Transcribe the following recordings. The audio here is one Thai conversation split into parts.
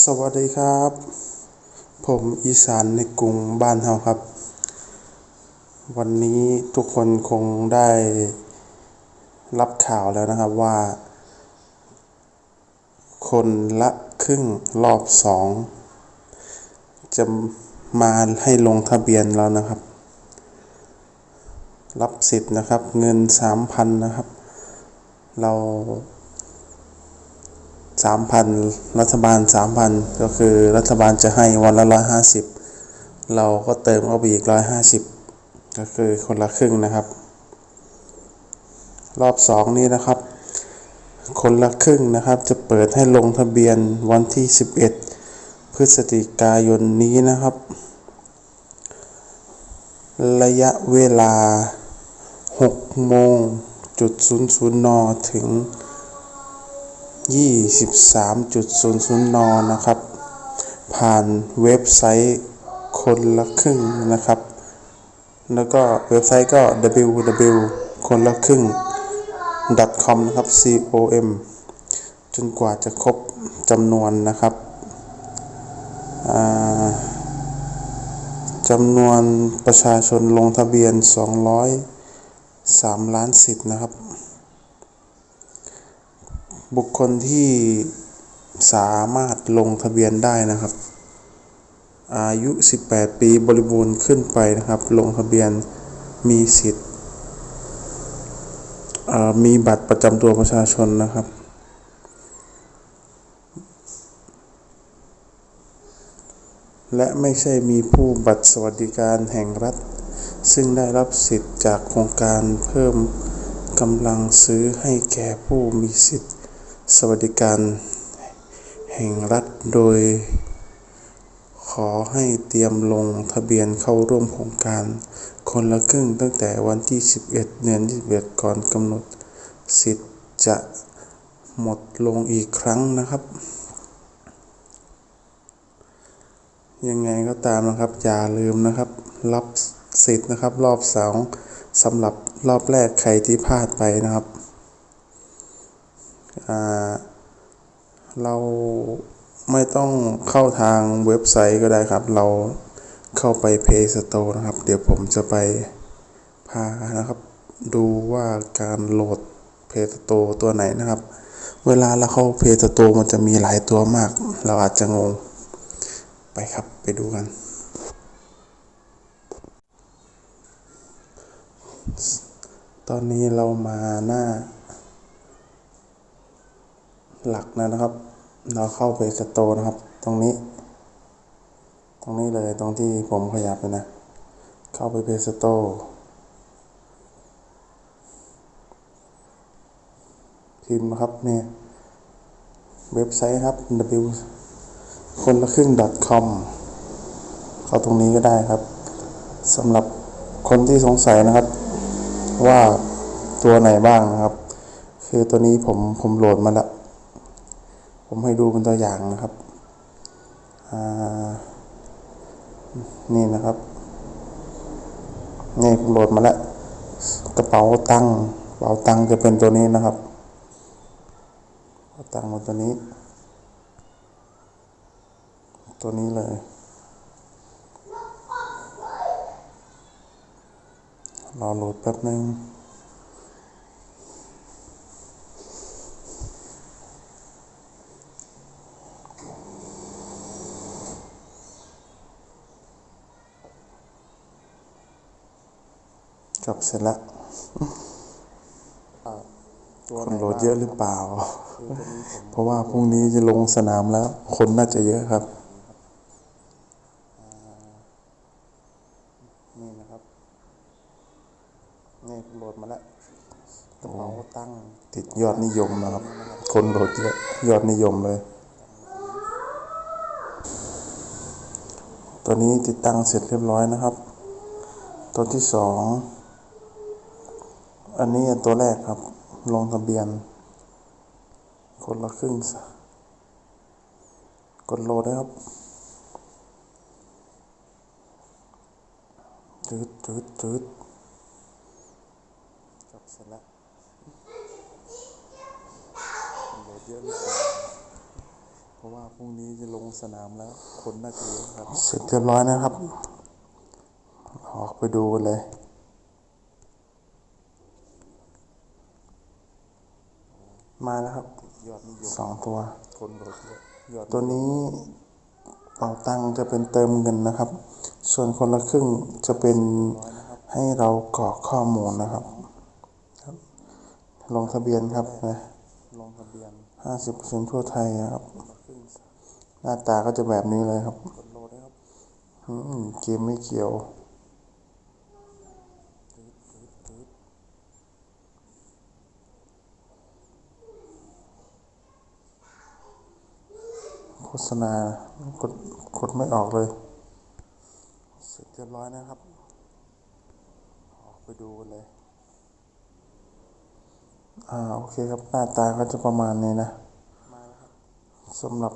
สวัสดีครับ ผมอีสานในกรุงบ้านเฮาครับ วันนี้ทุกคนคงได้รับข่าวแล้วนะครับว่า คนละครึ่งรอบสองจะมาให้ลงทะเบียนแล้วนะครับ รับสิทธิ์นะครับ เงินสามพันนะครับ เรา สามพันรัฐบาลสามพันก็คือรัฐบาลจะให้วันละร้อยห้าสิบเราก็เติมเข้าไปอีกร้อยห้าสิบก็คือคนละครึ่งนะครับ รอบสองนี้นะครับ คนละครึ่งนะครับ จะเปิดให้ลงทะเบียนวันที่ 11 พฤศจิกายนนี้นะครับ ระยะเวลา 6 โมงจุด00นถึง 23.00 น นะครับ ผ่านเว็บไซต์คนละครึ่งนะครับ แล้วก็เว็บไซต์ก็ www คนละครึ่ง com นะครับ com จนกว่าจะครบจำนวนนะครับจำนวนประชาชนลงทะเบียน 203 ล้านสิทธิ์นะครับ บุคคลที่สามารถลงทะเบียนได้นะครับ อายุ 18 ปีบริบูรณ์ขึ้นไปนะครับ ลงทะเบียนมีสิทธิ์มีบัตรประจำตัวประชาชนนะครับ และไม่ใช่มีผู้บัตรสวัสดิการแห่งรัฐ ซึ่งได้รับสิทธิ์จากโครงการเพิ่มกำลังซื้อให้แก่ผู้มีสิทธิ์ สวัสดิการแห่งรัฐโดย ขอให้เตรียมลงทะเบียนเข้าร่วมโครงการคนละครึ่งตั้งแต่วันที่ 11 เดือน 21 ก่อนกำหนด สิทธิ์จะหมดลงอีกครั้งนะครับ ยังไงก็ตามนะครับ อย่าลืมนะครับ รับสิทธิ์นะครับรอบสองสำหรับรอบแรกใครที่พลาดไปนะครับ เราไม่ต้องเข้าทางเว็บไซต์ก็ได้ครับ เราเข้าไป Play Store นะครับ เดี๋ยวผมจะไปพานะครับ ดูว่าการโหลด Play Store ตัวไหนนะครับ เวลาเราเข้า Play Store มันจะมีหลายตัวมาก เราอาจจะงง ไปครับไปดูกัน ตอนนี้เรามาหน้า หลักนะครับ เราเข้าไปสโตร์นะครับ ตรงนี้ ตรงนี้เลยตรงที่ผมขยับเลยนะ เข้าไปเพจสโตพิมพ์นะครับเนี่ยเว็บไซต์ครับ w คนละครึ่ง .com เข้าตรงนี้ก็ได้ครับสำหรับคนที่สงสัยนะครับ ว่าตัวไหนบ้างนะครับ คือตัวนี้ผมผมโหลดมาแล้ว ผมให้ดูเป็นตัวอย่างนะครับนี่นะครับนี่ผมโหลดมาแล้ว กระเป๋าตังค์กระเป๋าตังค์จะเป็นตัวนี้นะครับกระเป๋าตังค์มาตัวนี้ ตัวนี้เลย รอโหลดแป๊บนึง จบเสร็จแล้วคนโหลดเยอะหรือเปล่า เพราะว่าพรุ่งนี้จะลงสนามแล้ว คนน่าจะเยอะครับนี่นะครับนี่โหลดมาแล้วกระเป๋าตั้ง ติดยอดนิยมนะครับ คนโหลดเยอะยอดนิยมเลย ตัวนี้ติดตั้งเสร็จเรียบร้อยนะครับ ตัวที่สอง อันนี้ตัวแรกครับ ลงทะเบียน คนละครึ่ง กดโหลดได้ครับจืดจืดจืดจบเสร็จแล้วโหลดเยอะหรือเปล่าราะว่าพรุ่งนี้จะลงสนามแล้ว คนน่าจะเยอะครับ เสร็จเรียบร้อยนะครับ ออกไปดูเลย มาแล้วครับยอดนิยมสองตัว คนโหลดเยอะยอดตัวนี้เป๋าตังค์จะเป็นเติมเงินนะครับ ส่วนคนละครึ่งจะเป็นน้อยนะครับให้เรากรอกข้อมูลนะครับครับ ลงทะเบียนครับนะลงทะเบียนห้าสิบเปอร์เซ็นทั่วไทยนะครับมาครึ่งหน้าตาก็จะแบบนี้เลยครับ กดโหลดนะครับ อืม เกมไม่เกี่ยว ตืดตืดตืด โฆษณากดกดไม่ออกเลย เสร็จเรียบร้อยนะครับ ออกไปดูกันเลย อ่าโอเคครับหน้าตาก็จะประมาณนี้นะมาแล้วครับสำหรับ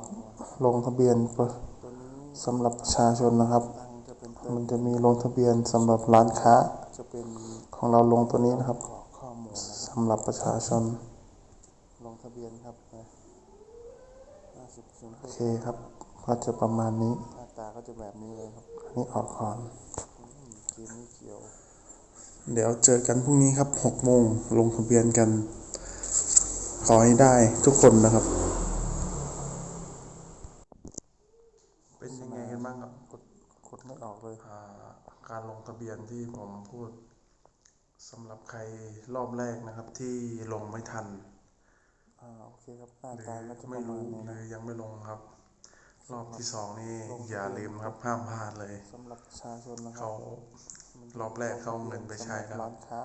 ลงทะเบียนเปิดตัวนี้สำหรับประชาชนนะครับตังค์จะเป็นเติมัมนจะมีลงทะเบียนสำหรับร้านค้าจะเป็นของเราลงตัวนี้นะครับกรอกข้อมูลนะครับสำหรับประชาชน ลงทะเบียนครับ โอเคครับ ก็จะประมาณนี้ หน้าตาก็จะแบบนี้เลยครับ อันนี้ออกก่อนอืมเกมไม่เกี่ยว เดี๋ยวเจอกันพรุ่งนี้ครับหกโมงลงทะเบียนกัน ขอให้ได้ทุกคนนะครับ เป็นยังไงกันบ้างครับกดกดไม่ออกเลยอ่าการลงทะเบียนที่ผมพูดสำหรับใครรอบแรกนะครับที่ลงไม่ทัน อ่าโอเคครับหน้าหรือตาก็จะปไม่ระมารู้ณนี้หรืนะอยังไม่ลงครับ รอบที่สองนี่ลงทะเบียนอย่าลืมครับห้ามพลาดเลย สำหรับประชาชนนะครัเขารอบแรกเขาเอาเงินไปใช้แล้ว สำหร้านค้า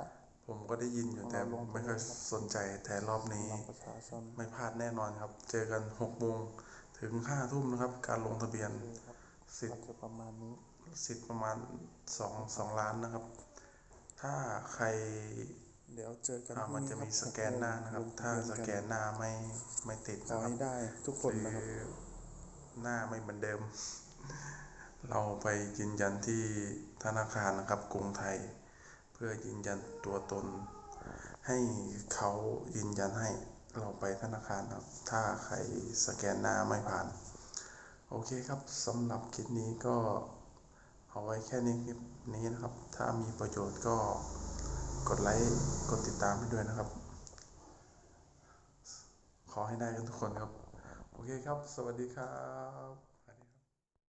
ผมก็ได้ยินอยู่แต่เราลงทะเบียนไม่ค่อยสนใจแต่รอบนี้ สำหรับประชาชนไม่พลาดแน่นอนครับ เจอกันหกโมงถึงห้าทุ่มนะครับ การลงทะเบียนโอเคครับสิทก็ธิ์จะประมาณนี้สิทธิ์ประมาณสองสองล้านนะครับ ถ้าใคร เดี๋ยวเจอกันอ่าพรุ่งมันจะมีครับสแกนหน้านะครับลงทถ้าเบียสแกนหน้าไม่ไม่ติดขอนะครับให้ได้ทุกคนหนะครับรือหน้าไม่เหมือนเดิม เราไปยืนยันที่ธนาคารนะครับกรุงไทย เพื่อยืนยันตัวตน ให้เขายืนยันให้เราไปธนาคารครับ ถ้าใครสแกนหน้าไม่ผ่าน โอเคครับสำหรับคลิปนี้ก็เอาไว้แค่นี้คลิปนี้นะครับ ถ้ามีประโยชน์ก็ กดไลค์ กดติดตามให้ด้วยนะครับ ขอให้ได้กันทุกคนครับ โอเคครับ สวัสดีครับ